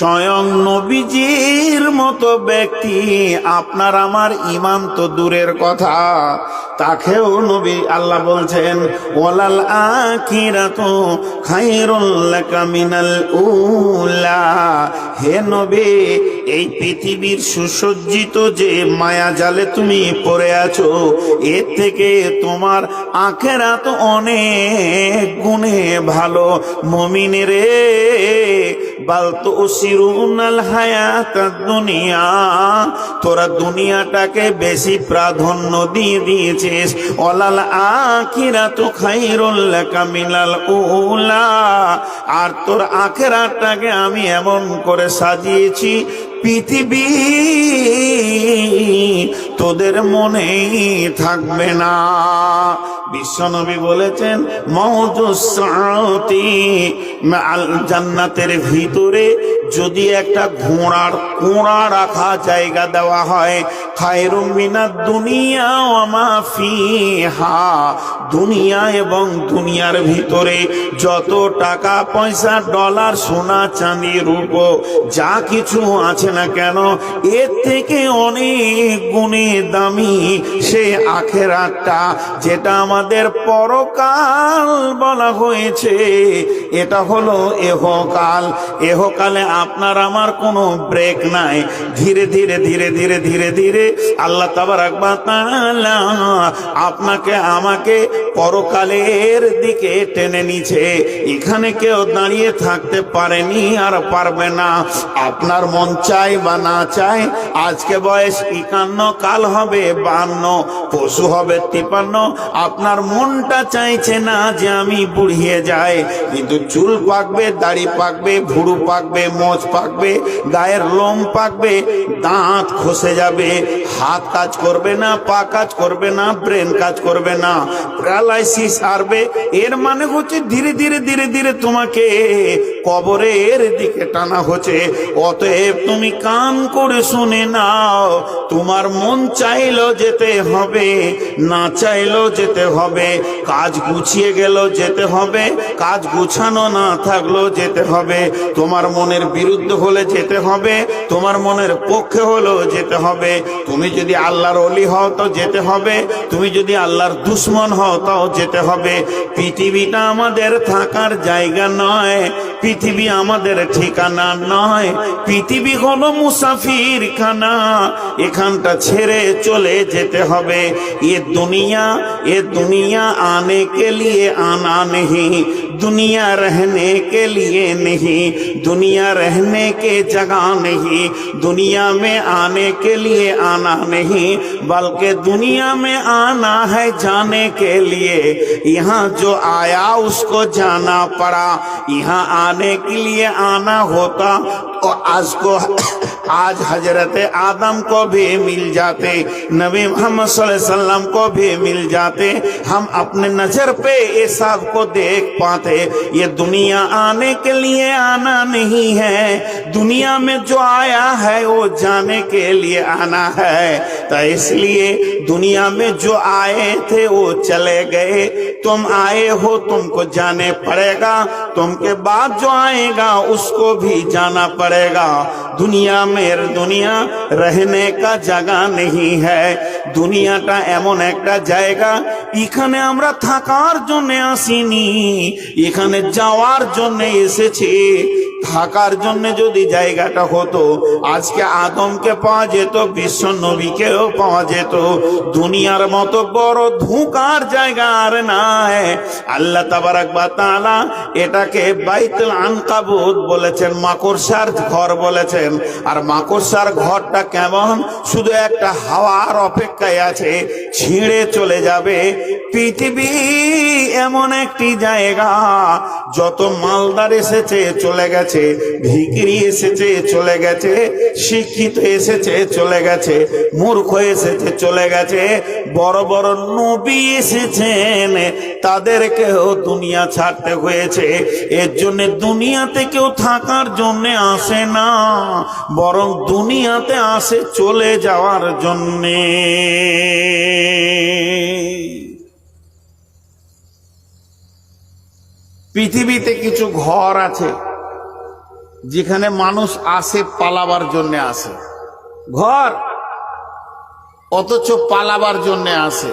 স্বয়ং নবীজির মতো ব্যক্তি। আপনার আমার ইমান তো দূরের কথা। তাকেও নবী আল্লাহ বলছেন ওলাল খায়রুল লাকা মিনাল উলা। হে নবী, এই পৃথিবীর সুসজ্জিত যে মায়া জালে তুমি পড়ে আছো, এর থেকে তোমার আখেরাত অনেক গুণে ভালো। মমিনেরে বালতো সিরুনাল হায়াত দুনিয়া তোরা দুনিয়াটাকে বেশি প্রাধান্য দিয়ে দিয়েছিস। অলাল আখিরা তো খাইরুল কামিলাল উলা। আর তোর আখেরাটাকে আমি এমন করে সাজিয়েছি, পৃথিবী তোদের মনেই থাকবে না। বিশ্বনবী বলেছেন মহজুসাতি আল জান্নাতের ভিতরে যদি একটা ঘোড়ার কোড়া রাখা জায়গা দেওয়া হয়, খায়রুম মিনাদ দুনিয়া ওয়ামা ফিহা। দুনিয়া এবং দুনিয়ার ভিতরে যত টাকা পয়সা ডলার সোনা চাঁদি রূপ, যা কিছু আছে না কেন, এর থেকে অনেক গুণে দামি সে আখেরাতটা যেটা আমাদের পরকাল বলা হয়েছে। এটা হলো এহকাল। এহকালে আপনার আমার কোনো ব্রেক নাই। ধীরে ধীরে ধীরে ধীরে ধীরে ধীরে আল্লাহ তাআলা আপনাকে আমাকে পরকালের দিকে টেনে নিছে এখানে কেউ দাঁড়িয়ে থাকতে পারেনি আর পারবে না। আপনার মন চাই বা না চায়, আজকে বয়স একান্ন, কাল হবে বান্ন, পশু হবে তিপান্ন। আপনার মনটা চাইছে না যে আমি বুড়িয়ে যাই, কিন্তু চুল পাকবে, দাড়ি পাকবে, ভুরু পাকবে মোচ পাকবে, গায়ের লোম পাকবে, দাঁত খসে যাবে, হাত কাজ করবে না, পা কাজ করবে না, ব্রেন কাজ করবে না, প্যারালাইসিস আরবে এর মানে হচ্ছে ধীরে ধীরে ধীরে ধীরে তোমাকে কবরের দিকে টানা হচ্ছে। অতএব তুমি কান করে শুনে নাও, তোমার মন চাইলো যেতে হবে, না চাইলো যেতে হবে। কাজ গুছিয়ে গেল যেতে হবে, কাজ গুছানো না থাকল যেতে হবে। তোমার মনের বিরুদ্ধ হলে যেতে হবে, তোমার মনের পক্ষে হলেও যেতে হবে। তুমি যদি আল্লাহর অলি হও তো যেতে হবে, তুমি যদি আল্লাহর দুশ্মন হও তাও যেতে হবে। পৃথিবীটা আমাদের থাকার জায়গা নয় পৃথিবী আমাদের ঠিকানা নয়। পৃথিবী হলো মুসাফির খানা। এখানটা ছেড়ে চলে যেতে হবে। এ দুনিয়া এ দুনিয়া دنیا رہنے کے لیے نہیں، دنیا رہنے کے جگہ نہیں، دنیا میں آنے کے لیے آنا نہیں، بلکہ دنیا میں آنا ہے جانے کے لیے۔ یہاں جو آیا اس کو جانا پڑا۔ یہاں آنے کے لیے آنا ہوتا۔ اور آج کو آج حضرت آدم کو بھی مل جاتے، نبی محمد صلی اللہ علیہ وسلم کو بھی مل جاتے۔ ہم اپنے نظر پہ یہ سب کو دیکھ پاتے۔ یہ دنیا آنے کے لیے آنا نہیں ہے۔ دنیا میں جو آیا ہے، وہ جانے کے لیے آنا ہے۔ تو اس لیے دنیا میں جو آئے تھے، وہ چلے گئے۔ تم آئے ہو، تم کو جانے پڑے گا۔ تم کے بعد جو آئے گا، اس کو بھی جانا پڑے گا۔ دنیا میں মেয়ের দুনিয়া রহনে কা নেই হ্যাঁ দুনিয়াটা এমন একটা জায়গা এখানে আমরা থাকার জন্য আসিনি। এখানে যাওয়ার জন্য এসেছি। থাকার জন্য যদি জায়গাটা হতো, আজকে আদমকে পাওয়া যেত, বিশ্ব নবীকেও পাওয়া যেত। দুনিয়ার মতো বড় ধোঁকার জায়গা আর নাই। আল্লাহ বা এটাকে বাইতুল আনকাবুত বলেছেন, মাকড়সার ঘর বলেছেন। আর মাকড়সার ঘরটা কেমন? শুধু একটা হাওয়ার অপেক্ষায় আছে, ছিঁড়ে চলে যাবে। পৃথিবী এমন একটি জায়গা, যত মালদার এসেছে চলে গেছে, ভিকিরি এসেছে চলে গেছে, শিক্ষিত এসেছে চলে গেছে, মূর্খ এসেছে চলে গেছে, বড় বড় নবী এসেছেন তাদেরকেও দুনিয়া ছাড়তে হয়েছে, এর জন্য দুনিয়াতে কেউ থাকার জন্য আসে না, বরং দুনিয়াতে আসে চলে যাওয়ার জন্যে। পৃথিবীতে কিছু ঘর আছে যেখানে মানুষ আসে পালাবার জন্য আসে। ঘর অথচ পালাবার জন্য আসে।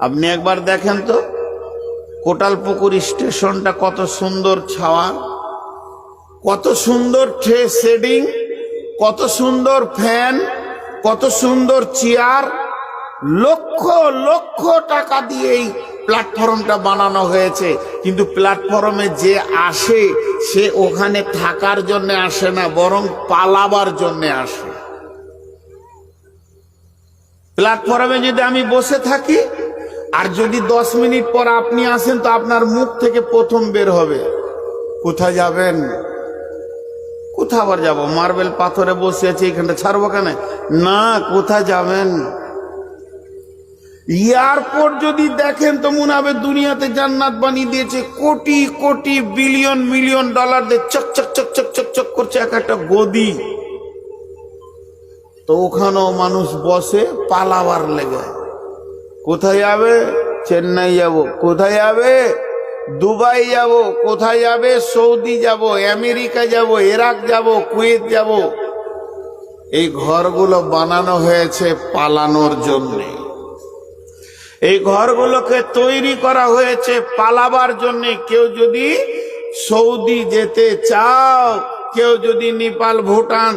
আপনি একবার দেখেন তো, কোটালপুকুর স্টেশনটা কত সুন্দর ছাওয়া, কত সুন্দর ট্রে শেডিং, কত সুন্দর ফ্যান, কত সুন্দর চেয়ার, লক্ষ লক্ষ টাকা দিয়ে এই প্ল্যাটফর্মটা বানানো হয়েছে। কিন্তু প্ল্যাটফর্মে যে আসে, সে ওখানে থাকার জন্য আসে না, বরং পালাবার জন্য আসে। প্ল্যাটফর্মে যদি আমি বসে থাকি, আর যদি দশ মিনিট পর আপনি আসেন, তো আপনার মুখ থেকে প্রথম বের হবে। কোথায় যাবেন? কোথা আবার যাব? মার্বেল পাথরে বসে আছে, এখানটা ছাড়বো কেন? না, কোথায় যাবেন? এয়ারপোর্ট যদি দেখেন তো হবে দুনিয়াতে জান্নাত বানিয়ে দিয়েছে। Crore crore billion, million dollar দিয়ে চক চক চক চক চক চক করছে এক একটা গদি। তো ওখানেও মানুষ বসে পালাবার লেগে। কোথায় যাবে? চেন্নাই যাব। কোথায় যাবে? দুবাই যাব। কোথায় যাবে? সৌদি যাব, আমেরিকা যাব, ইরাক যাব, কুয়েত যাব। এই ঘরগুলো বানানো হয়েছে পালানোর জন্যে। এই ঘরগুলোকে তৈরি করা হয়েছে পালাবার জন্য। কেউ যদি সৌদি যেতে চাও, কেউ যদি নেপাল, ভুটান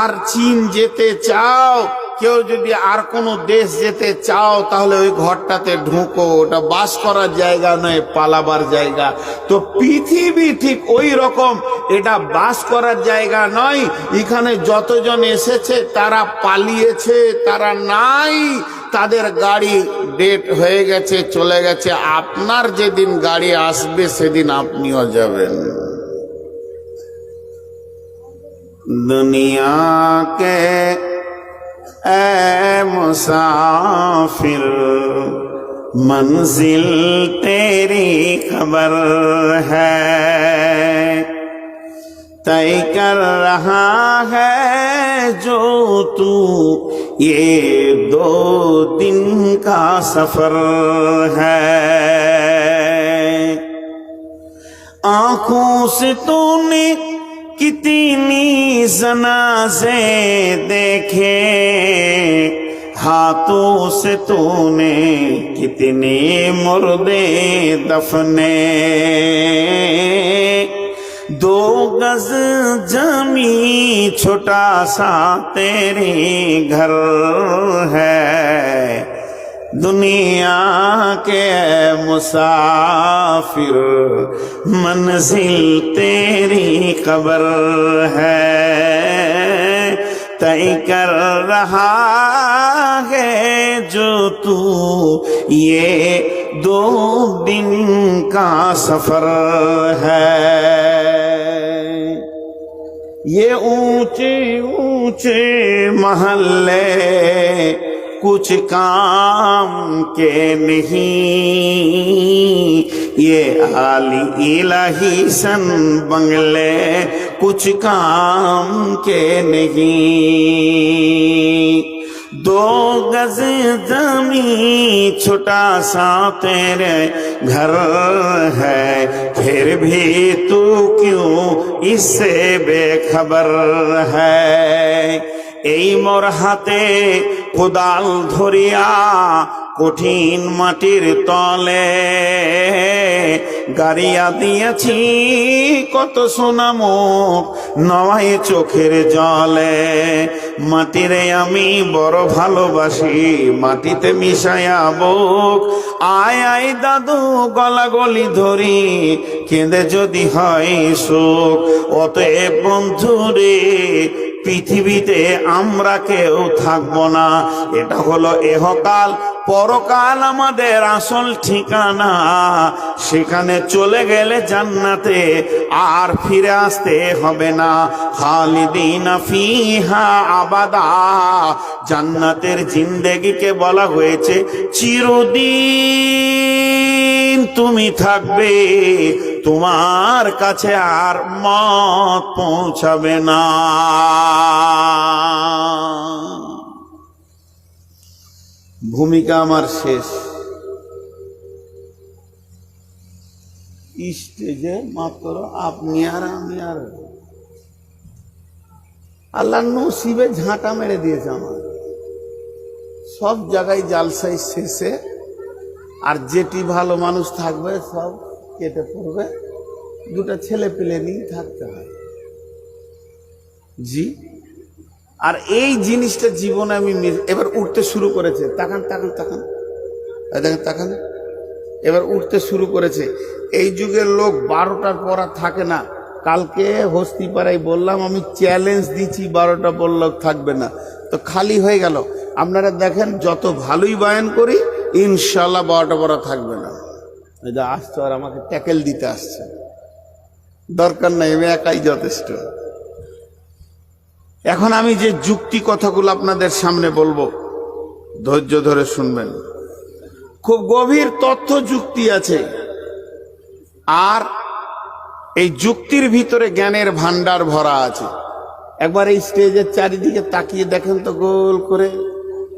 আর চীন যেতে চাও, কেউ যদি আর কোনো দেশ যেতে চাও, তাহলে ওই ঘরটাতে ঢুকো। ওটা বাস করার জায়গা নয়, পালাবার জায়গা। তো পৃথিবী ঠিক ওই রকম, এটা বাস করার জায়গা নয়। এখানে যতজন এসেছে, তারা পালিয়েছে, তারা নাই। تر گاڑی ڈیٹ ہو گی چلے گی آپ گاڑی آسان آپ دنیا کے اشافر منزل تری خبر ہے طے کر رہا ہے جو تو یہ دو دن کا سفر ہے۔ آنکھوں سے تو نے کتنی زنازے دیکھے۔ ہاتھوں سے تو نے کتنی مردے دفنے۔ دو گز جمی چھوٹا سا تیرے گھر ہے۔ دنیا کے مسافر منزل تیری قبر ہے۔ طے کر رہا ہے جو تو یہ دو دن کا سفر ہے۔ یہ اونچے اونچے محلے کچھ کام کے نہیں۔ یہ عالی الہی سن بنگلے کچھ کام کے نہیں۔ दो गज जमी छोटा सा तेरे घर है फिर भी तू क्यों इससे बेखबर है এই মোর হাতে কোদাল ধরিয়া কঠিন মাটির তলে গাড়িয়া দিয়েছি কত সোনামুখ নয় চোখের জলে মাটিরে আমি বড় ভালোবাসি, মাটিতে মিশায়া বুক আয় আয় দাদু গলা গলি ধরি, কেঁদে যদি হয় সুখ। অতএব বন্ধুরে পৃথিবীতে আমরা কেউ থাকব না। এটা হলো এহকাল পরকাল আমাদের আসল ঠিকানা। সেখানে চলে গেলে জান্নাতে আর ফিরে আসতে হবে না। খালিদিন ফিহা আবাদা। জান্নাতের জিন্দেগিকে বলা হয়েছে, চিরদিন তুমি থাকবে, তোমার কাছে আর মত পৌঁছাবে না। ভূমিকা আমার শেষ। স্টেজে মাত্র আপনি আর আমি আর আল্লাহ নসিবে ঝাঁটা মেরে দিয়েছে আমার। সব জায়গায় জালসাই শেষে, আর যেটি ভালো মানুষ থাকবে, সব কেটে পড়বে। দুটো ছেলে পেলে নিয়ে থাকতে হয়। জি আর এই জিনিসটা জীবনে আমি এবার উঠতে শুরু করেছে। তাকান তাকান তাকান। দেখেন, তাকান। এবার উঠতে শুরু করেছে। এই যুগের লোক বারোটার পর আর থাকে না। কালকে হস্তিপাড়ায় বললাম, আমি চ্যালেঞ্জ দিচ্ছি, বারোটা পর লোক থাকবে না। তো খালি হয়ে গেল। আপনারা দেখেন, যত ভালোই বায়ান করি, ইনশাল্লাহ বারোটা পর থাকবে না। এই যে আসছে আর আমাকে ট্যাকেল দিতে আসছে। দরকার নাই, আমি একাই যথেষ্ট। এখন আমি যে যুক্তি কথাগুলো আপনাদের সামনে বলব, ধৈর্য ধরে শুনবেন। খুব গভীর তথ্য যুক্তি আছে। আর এই যুক্তির ভিতরে জ্ঞানের ভান্ডার ভরা আছে। একবার এই স্টেজের চারিদিকে তাকিয়ে দেখেন তো গোল করে।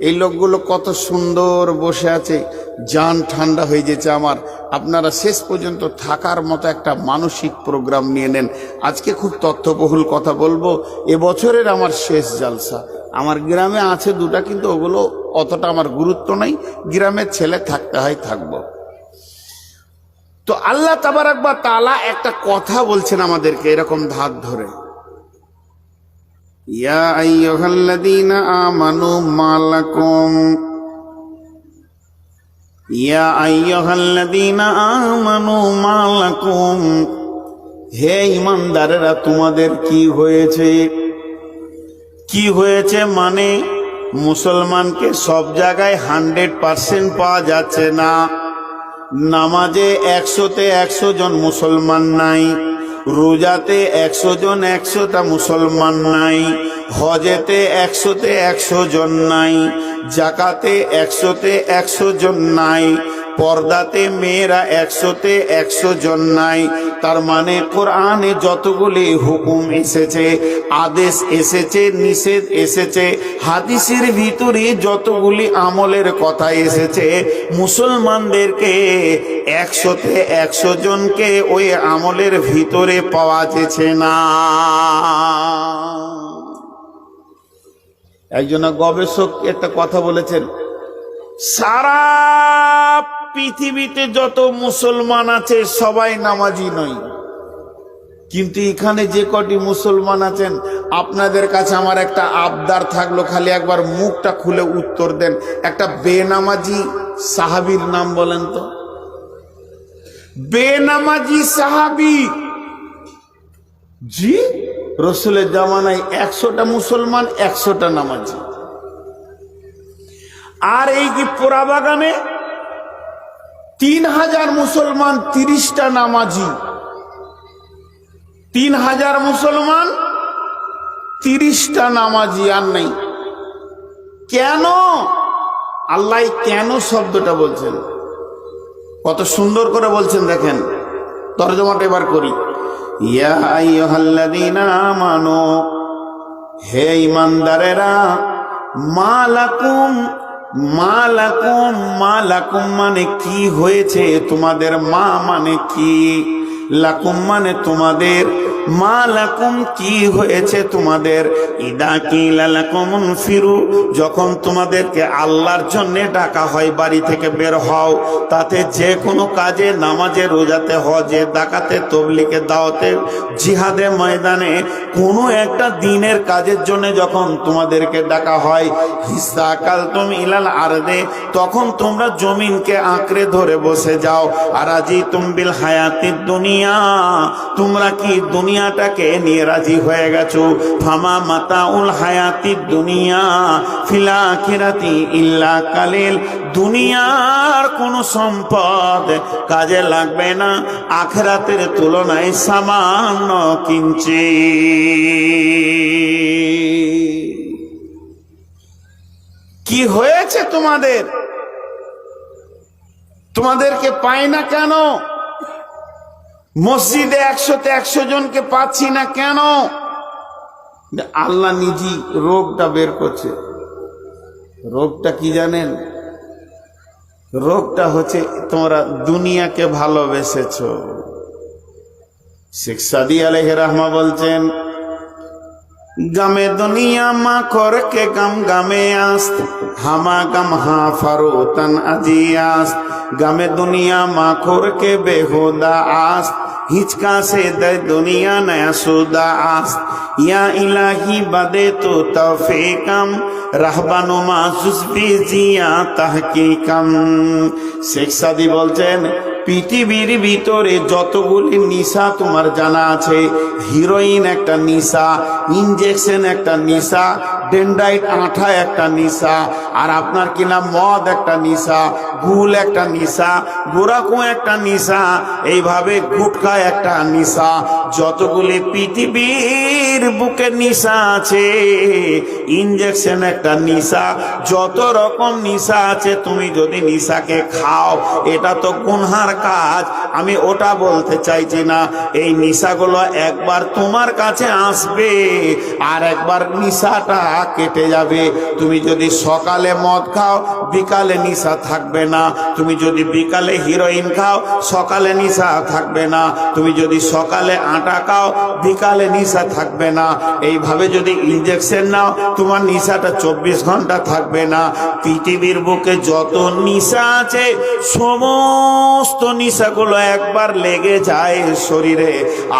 এই লোকগুলো কত সুন্দর বসে আছে জান ঠান্ডা হয়ে যেছে আমার। আপনারা শেষ পর্যন্ত থাকার মতো একটা মানসিক প্রোগ্রাম নিয়ে নেন। আজকে খুব তথ্যবহুল কথা বলব। এবছরের আমার শেষ জালসা। আমার গ্রামে আছে দুটা, কিন্তু ওগুলো অতটা আমার গুরুত্ব নাই। গ্রামের ছেলে থাকতে হয়, থাকব। তো আল্লাহ তাবারাক বা তালা একটা কথা বলছেন আমাদেরকে, এরকম ধার ধরে। ইয়া আইয়ুহাল্লাযীনা আমানু মালাকুম ইয়া আইয়ুহাল্লাযীনা আমানু মালাকুম হে ইমানদারেরা তোমাদের কি হয়েছে? কি হয়েছে মানে মুসলমানকে সব জায়গায় হান্ড্রেড পার্সেন্ট পাওয়া যাচ্ছে না। নামাজে একশোতে একশো জন মুসলমান নাই। রোজাতে একশো জন, একশোটা মুসলমান নাই। হজেতে একশোতে একশো জন নাই। জাকাতে একশোতে একশো জন নাই। পর্দাতে মেয়েরা একশোতে একশো জন নাই। তার মানে কোরআনে যতগুলি হুকুম এসেছে, আদেশ এসেছে, নিষেধ এসেছে, হাদিসের ভিতরে যতগুলি আমলের কথা এসেছে, মুসলমানদেরকে একশোতে একশো জনকে ওই আমলের ভিতরে পাওয়া যেছে না। একজন গবেষক একটা কথা বলেছেন, সারা পৃথিবীতে যত মুসলমান আছে, সবাই নামাজি নয়। কিন্তু এখানে যে কটি মুসলমান আছেন, আপনাদের কাছে আমার একটা আবদার থাকল, খালি একবার মুখটা খুলে উত্তর দেন। একটা বেনামাজি সাহাবির নাম বলেন তো। বেনামাজি সাহাবি। জি? রসুলের জামানায় একশোটা মুসলমান, একশোটা নামাজি। আর এই কি পোড়া বাগানে তিন হাজার মুসলমান তিরিশটা নামাজি। তিন হাজার মুসলমান তিরিশটা নামাজি আর নেই। কেন? আল্লাহ কেন শব্দটা বলছেন? কত সুন্দর করে বলছেন দেখেন। তর্জমাটা এবার করি। আমানু, হে ইমানদারেরা মালাকুম মালাকুম মালাকুম মানে কি হয়েছে? তোমাদের মা মানে কি? লাকুম মানে তোমাদের মা লাকুম কি হয়েছে তোমাদের? ইদা কি লাকুম ফিরু, যখন তোমাদেরকে আল্লাহর জন্য ডাকা হয় বাড়ি থেকে বের হও, তাতে যে কোনো কাজে, নামাজে, রোজাতে, হজে ডাকাতে তবলিকে দাওয়াতে, জিহাদে, ময়দানে, কোনো একটা দিনের কাজের জন্য যখন তোমাদেরকে ডাকা হয়, হিসা কাল তুমি ইলাল আরদে, তখন তোমরা জমিনকে আঁকড়ে ধরে বসে যাও। আর আজি তুমবিল হায়াতির দুনিয়া, তোমরা কি দুনিয়াটাকে নিয়ে রাজি হয়ে গেছো। ফামা মাতাউল হায়াতির দুনিয়া, ফিলা খিরাতি ইল্লা কালিল। দুনিয়ার কোনো সম্পদ কাজে লাগবে না, আখেরাতের তুলনায় সামান্য কিঞ্চি কি হয়েছে তোমাদের? তোমাদেরকে পায় না কেন? মসজিদে একশোতে একশো জনকে পাচ্ছি না কেন? আল্লাহ নিজে রোগটা বের করছে। রোগটা কি জানেন? রোগটা হচ্ছে তোমরা দুনিয়াকে ভালোবেসেছ। শেখ সাদি আলহ রাহমা বলছেন, গামে দুনিয়া মা করকে গাম গামে আস্ত, হামা গাম হা ফারো তান আজি আস্ত গামে দুনিয়া মা করকে বেহুদা আস্ত। হিচকা সে দুনিয়া নয়াসুদা আস। ইয়া ইলাহি বাদে তো তফেকাম, রাহবানু মাসুস বিজিয়া তাহকিকাম। শেখ সাদি বলছেন পৃথিবীর ভিতরে যতগুলি নিশা তোমার জানা আছে হিরোইন একটা নিশা ইনজেকশন একটা নিশা ডেন্ডাইট আঠা একটা নিশা, আর আপনার কিনা মদ একটা নিশা, গুল একটা নিশা গোরাকু একটা নিশা, এইভাবে গুটকা একটা নিশা, যতগুলি পৃথিবীর বুকে নিশা আছে ইনজেকশন একটা নিশা, যত রকম নিশা আছে, তুমি যদি নিশাকে খাও, এটা তো গুনহার কাজ, আমি ওটা বলতে চাইছি না। এই নিশাগুলো একবার তোমার কাছে আসবে আর একবার নিশাটা কেটে যাবে। তুমি যদি সকালে মদ খাও, বিকালে নিশা থাকবে না। তুমি যদি বিকালে হিরোইন খাও, সকালে নিশা থাকবে না। তুমি যদি সকালে আটা খাও, বিকালে নিশা থাকবে না। এইভাবে যদি ইঞ্জেকশন নাও, তোমার নিশাটা চব্বিশ ঘণ্টা থাকবে না। পৃথিবীর বুকে যত নিশা আছে, সমস্ত নিশাগুলো একবার লেগে যায় শরীরে,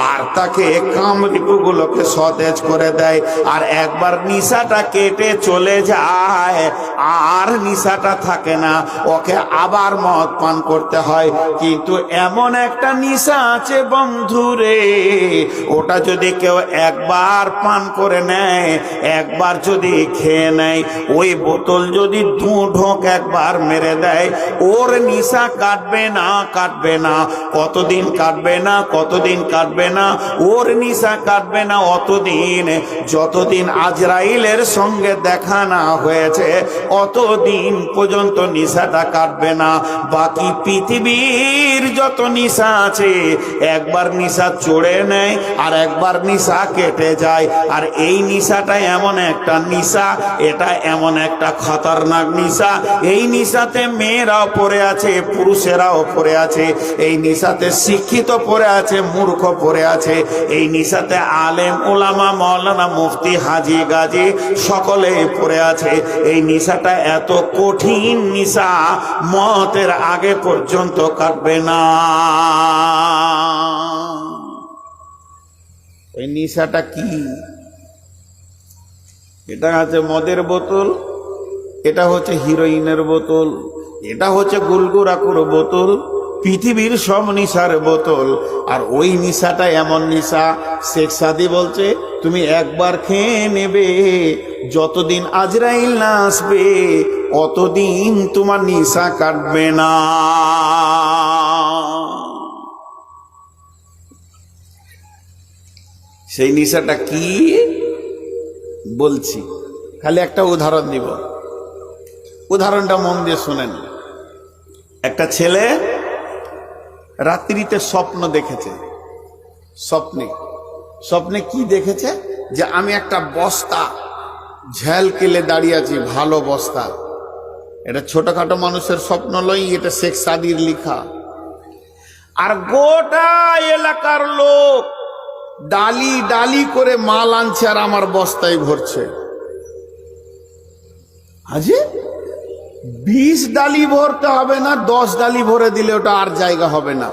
আর তাকে কামরিপুগুলোকে সতেজ করে দেয়, আর একবার নিশাটা কেটে চলে যায়, আর নিশাটা থাকে না, ওকে আবার মদ পান করতে হয়। কিন্তু এমন একটা নিশা আছে বন্ধুরে ওটা যদি কেউ একবার পান করে নেয়, একবার যদি খেয়ে নেয়, ওই বোতল যদি দু ঢোক একবার মেরে দেয়, ওর নিশা কাটবে না কাটবে না। কতদিন কাটবে না, কতদিন কাটবে না, ওর নিশা কাটবে না অতদিন। যতদিন আজরাইলের সঙ্গে দেখা না হয়েছে, অতদিন পর্যন্ত নিশাটা কাটবে না। বাকি পৃথিবীর যত নিশা আছে, একবার নিশা চড়ে নেয় আর একবার নিশা কেটে যায়। আর এই নিশাটা এমন একটা নিশা, এটা এমন একটা খতরনাক নিশা। এই নিশাতে মেয়েরাও পড়ে আছে, পুরুষেরাও পড়ে আছে এই নিশাতে শিক্ষিত পড়ে আছে, মূর্খ পড়ে আছে, এই নিশাতে আলেম, ওলামা, মৌলানা মুফতি, হাজি, গাজী সকলে পড়ে আছে। এই নিশাটা এত কঠিন নিশা মতের আগে পর্যন্ত কাটবে না। এই নিশাটা কি? এটা আছে মদের বোতল, এটা হচ্ছে হিরোইনের বোতল, এটা হচ্ছে গুলগুরাকুর বোতল পৃথিবীর সব নিশার বোতল। আর ওই নিশাটা এমন নিশা, শেখ সাদি বলছে, তুমি একবার খেয়ে নেবে, যতদিন আজরাইল না আসবে, অতদিন তোমার নিশা কাটবে না। সেই নিশাটা কি বলছি? খালি একটা উদাহরণ দিব। উদাহরণটা মন দিয়ে শোনেন। একটা ছেলে রাত্রিতে স্বপ্ন দেখেছে। স্বপ্নে। স্বপ্নে কি দেখেছে? যে আমি একটা বস্তা ঝ্যাল কেলে দাঁড়িয়ে আছি, ভালো বস্তা। এটা ছোটখাটো মানুষের স্বপ্ন লই এটা শেখ সাদির লিখা। আর গোটা এলাকার লোক ডালি ডালি করে মাল আনছে আর আমার বস্তায় ভরছে। হাজি বিশ ডালি ভরতে হবে না, দশ ডালি ভরে দিলে ওটা আর জায়গা হবে না।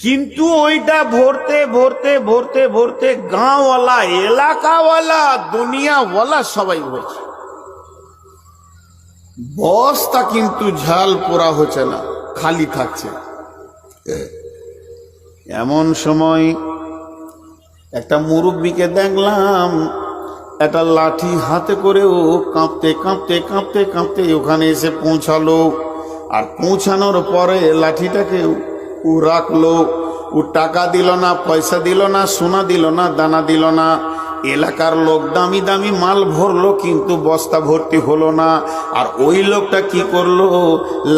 কিন্তু ওইটা ভরতে ভরতে ভরতে ভরতে গাঁওয়ালা, এলাকাওয়ালা, দুনিয়াওয়ালা সবাই হয়েছে। বস্তা কিন্তু ঝাল পোড়া হচ্ছে না, খালি থাকছে। এমন সময় একটা মুরব্বীকে দেখলাম একটা লাঠি হাতে করে ও কাঁপতে কাঁপতে কাঁপতে কাঁপতে ওখানে এসে পৌঁছালো। আর পৌঁছানোর পরে লাঠিটাকে ও রাখল। ও টাকা দিল না, পয়সা দিল না, সোনা দিল না, দানা দিল না। এলাকার লোক দামি দামি মাল ভরলো, কিন্তু বস্তা ভর্তি হলো না। আর ওই লোকটা কি করল?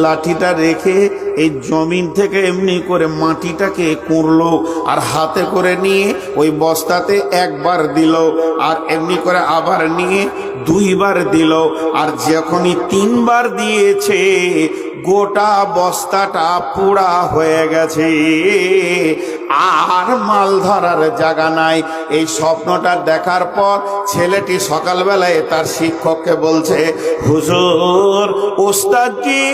লাঠিটা রেখে এই জমিন থেকে এমনি করে মাটিটাকে কুঁড়লো আর হাতে করে নিয়ে ওই বস্তাতে একবার দিল আর এমনি করে আবার নিয়ে দুইবার দিল। আর যখনই তিনবার দিয়েছে গোটা বস্তাটা পুরা হয়ে গেছে। আর মাল ধরার জায়গা নাই। এই স্বপ্নটা দেখার পর ছেলেটি সকালবেলায় তার শিক্ষককে বলছে, হুজুর, ওস্তাদজি